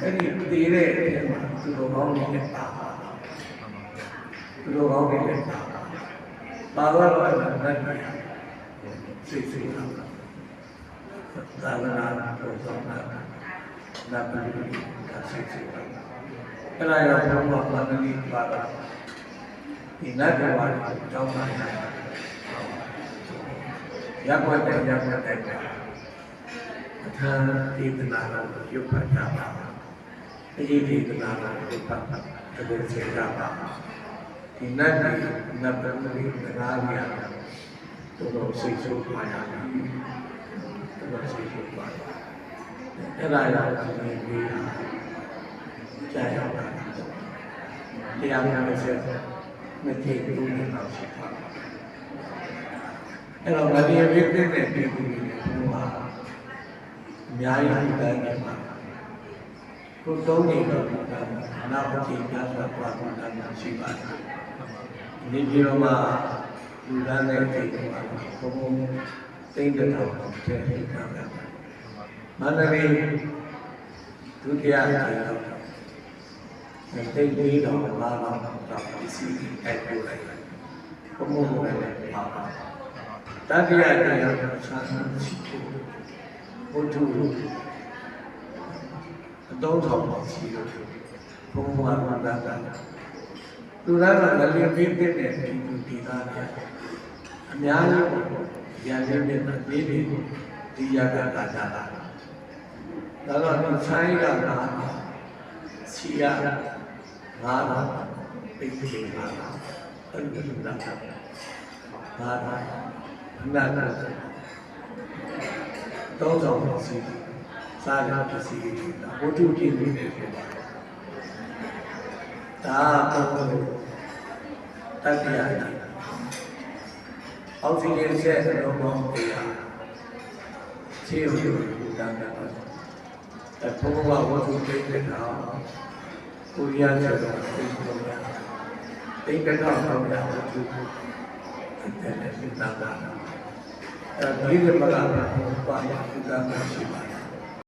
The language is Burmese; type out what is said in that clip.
အဲ့ဒီတည်တဲ့အထဲမှာသူတော်ကောင်းတွေလည်းပါပါသူတော်ကောင်းတွေလည်းပါပါပါတော့အဲ့ဒါနဲ့စိတ်စိတ်လာသာသနာတော် အဲ့ဒါရောဘုရားပါဏိပါတာဒီနတ်ဘဝကိုတောင်းတာရပ်ွက်တဲ့ရပ်ွက်တဲ့အထာဒေသနာတော်ရုပ်ဖတ်ကြပါအရေးဒေသနာတော်ရုပ်ဖတ်တကယ်စေကြပါဒီနတ်ကြီးနတ်ပလိကနာရရတော်တော်စိတ်ဆိုးပါရတယ်တော်တော်စိတ်ဆိုးပါအဲ့ဒါရောဒီနေ့ပြီးတာကြာရောက်တာတရားများလို့ဆက်မတိဘူးနေတော့ရှိပါအဲ့တော့ဗတိယဝိပ္ပနဲ့ပြည်သူတွေဘုရားအများကြီးတိုင်းနေမှာ ကိုသုံးနေတော့နောက်တစ်ချိန်ကျဆိုတော့ဘုရားရှိပါတယ်ဒီဒီမှာလူတန်းတဲ့အိမ်မှာဘုံဘုံသိမ့်တဲ့တော်တည်းရှိတာပဲမန္တလေးဒုတိယအချိန်တော့တိတ်ပြီးတော့လာတော့တော့ဒီစီအဲ့ပို့လိုက်ဘုံဘုံလည်းပါပါတတိယတရားတော့ဆန်းဆန်းရှိဖို့ဘုထုအ တော့ထောင်ပါရှိလို့ဘုံဘုံကမှတ်တာလူသားကလည်းပြင်းပြတဲ့ဒီလူဒီသားတွေအများကြီးရန်ရင်းနဲ့နေပြီးဒီရကတာကြတာဒါတော့ဒီဆိုင်ကနာစီရငါးပါးပိတ်ပိတ်ငါးပါးအဲ့ဒီလိုလာတာငါးပါးအနာနာတောင်းဆောင်ပါစီ စားရပစ္စည်းတွေဘုဒ္ဓပြည့်နေတယ်ပြောပါဒါကတော့တတိယတာအောက်ဆီဂျင်ဆက်တော့ဘောင်းတရားခြေရုပ်ကိုတန်းတာအဖိုးကဝတ္ထုပြည့်နေတာကိုရီးယားကျတော့သိလို့ရတိတ်ကတော့တော့ရဝတ္ထုအဲ့ဒါလည်းသိတာပါအဲဒီကမလာပါဘူးပါရသုတ္တမရှိပါ